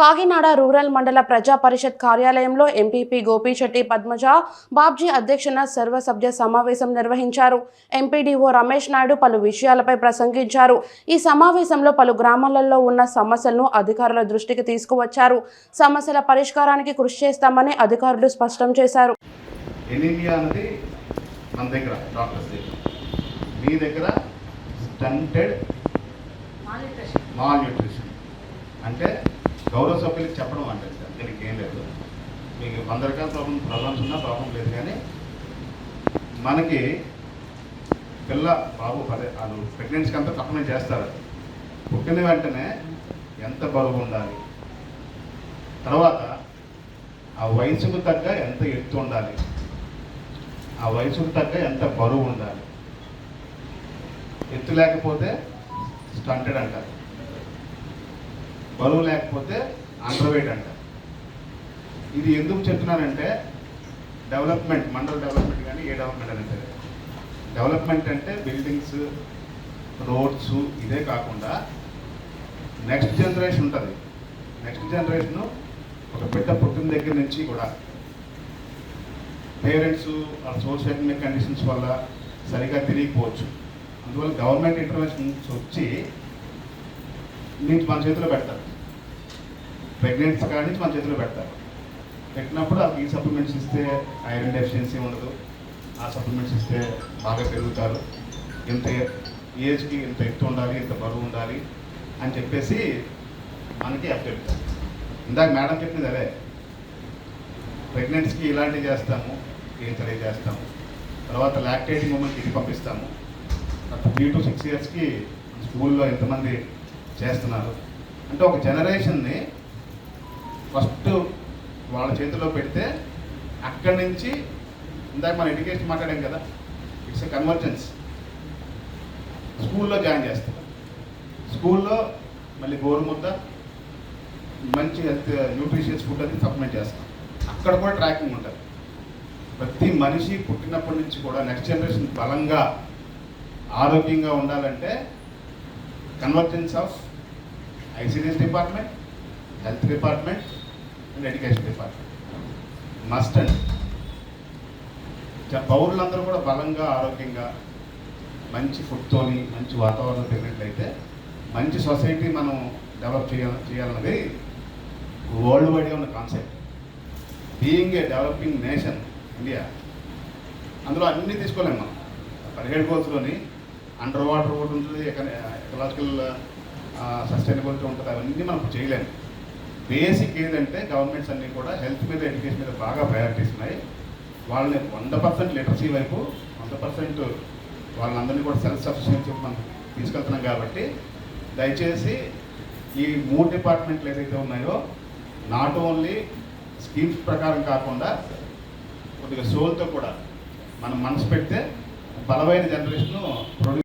Kakinada rural మండల ప్రజా పరిషత్ కార్యాలయంలో ఎంపీపీ గోపీశెట్టి పద్మజ బాబ్జీ అధ్యక్షన సర్వసభ్య సమావేశం నిర్వహించారు. ఎంపీడీఓ రమేష్ నాయుడు పలు విషయాలపై ప్రసంగించారు. ఈ సమావేశంలో పలు గ్రామాలలో ఉన్న సమస్యలను అధికారుల దృష్టికి తీసుకువచ్చారు. సమస్యల పరిష్కారానికి కృషి చేస్తామని అధికారులు స్పష్టం చేశారు. మీ దగ్గర స్టంటెడ్ అంటే గౌరవ సభ్యులకు చెప్పడం అంటే సార్ దీనికి ఏం లేదు. మీకు వంద రకాల ప్రాబ్లం ప్రాబ్లమ్స్ ఉన్నా ప్రాబ్లం లేదు కానీ మనకి పిల్ల బాబు అదే వాళ్ళు ప్రెగ్నెన్సీకి అంతా తప్పనే చేస్తారు. పుట్టిన వెంటనే ఎంత బరువు ఉండాలి? తర్వాత ఆ వయసుకు తగ్గ ఎంత ఎత్తు ఉండాలి? ఆ వయసుకు తగ్గ ఎంత బరువు ఉండాలి? ఎత్తు లేకపోతే స్టంటెడ్ అంటారు. బరువు లేకపోతే అండర్ అంట. అంటారు ఇది ఎందుకు చెప్తున్నానంటే డెవలప్మెంట్ మండల డెవలప్మెంట్ కానీ ఏ డెవలప్మెంట్ అయినా సరే. డెవలప్మెంట్ అంటే బిల్డింగ్స్ రోడ్స్ ఇదే కాకుండా నెక్స్ట్ జనరేషన్ ఉంటుంది. నెక్స్ట్ జనరేషన్ ఒక బిడ్డ పుట్టిన దగ్గర నుంచి కూడా పేరెంట్స్ సోషల్ ఎకనామిక్ కండిషన్స్ వల్ల సరిగా తిరిగిపోవచ్చు అందువల్ల గవర్నమెంట్ ఇంటర్వెన్షన్స్ వచ్చి నుంచి మన చేతిలో పెడతారు. ప్రెగ్నెన్సీ కాడి నుంచి మన చేతిలో పెడతారు. పెట్టినప్పుడు ఈ సప్లిమెంట్స్ ఇస్తే ఐరన్ డెఫిషియన్సీ ఉండదు. ఆ సప్లిమెంట్స్ ఇస్తే బాగా పెరుగుతారు. ఇంత ఏజ్కి ఇంత ఎత్తు ఉండాలి ఇంత బరువు ఉండాలి అని చెప్పేసి మనకి అప్పచెప్తారు ఇందాక మేడం చెప్పింది అదే. ప్రెగ్నెన్సీకి ఇలాంటివి చేస్తాము ఏం తెలియజేస్తాము తర్వాత లాక్టేటింగ్ ఉమెన్కి ఇది పంపిస్తాము. త్రీ టు సిక్స్ ఇయర్స్కి స్కూల్లో ఎంతమంది చేస్తున్నారు. అంటే ఒక జనరేషన్ని ఫస్ట్ వాళ్ళ చేతిలో పెడితే అక్కడి నుంచి ఇందాక మన ఎడ్యుకేషన్ మాట్లాడాం కదా ఇట్స్ ఎ కన్వర్జెన్స్. స్కూల్లో జాయిన్ చేస్తారు. స్కూల్లో మళ్ళీ గోరుముద్ద మంచి హెల్త్ న్యూట్రిషియస్ ఫుడ్ అది సప్లిమెంట్ చేస్తాం అక్కడ కూడా ట్రాకింగ్ ఉంటుంది. ప్రతి మనిషి పుట్టినప్పటి నుంచి కూడా నెక్స్ట్ జనరేషన్ బలంగా ఆరోగ్యంగా ఉండాలంటే convergence of ICDS department health department and education department must and పౌరులందరూ కూడా బలంగా ఆరోగ్యంగా మంచి ఫుడ్తోని మంచి వాతావరణం పెరిగినట్లయితే మంచి సొసైటీ మనం డెవలప్ చేయాలి చేయాలన్నది వరల్డ్ వైడ్గా ఉన్న concept being a developing nation India అందులో అన్నీ తీసుకోలేము మనం. పదిహేడు గోల్స్లోని అండర్ వాటర్ ఒకటి ఉంటుంది ఎకలాజికల్ సస్టైనబిలిటీ ఉంటుంది. అవన్నీ మనం చేయలేము. బేసిక్ ఏంటంటే గవర్నమెంట్స్ అన్నీ కూడా హెల్త్ మీద ఎడ్యుకేషన్ మీద బాగా ప్రయారిటీస్ ఉన్నాయి వాళ్ళని వంద పర్సెంట్ లిటరసీ వైపు వంద పర్సెంట్ వాళ్ళందరినీ కూడా సెల్ఫ్ సఫిషియన్సీ మనం తీసుకెళ్తున్నాం కాబట్టి దయచేసి ఈ మూడు డిపార్ట్మెంట్లు ఏదైతే ఉన్నాయో నాట్ ఓన్లీ స్కీమ్స్ ప్రకారం కాకుండా కొద్దిగా సోల్తో కూడా మనం మనసు పెడితే బలమైన జనరేషన్ ప్రొడ్యూస్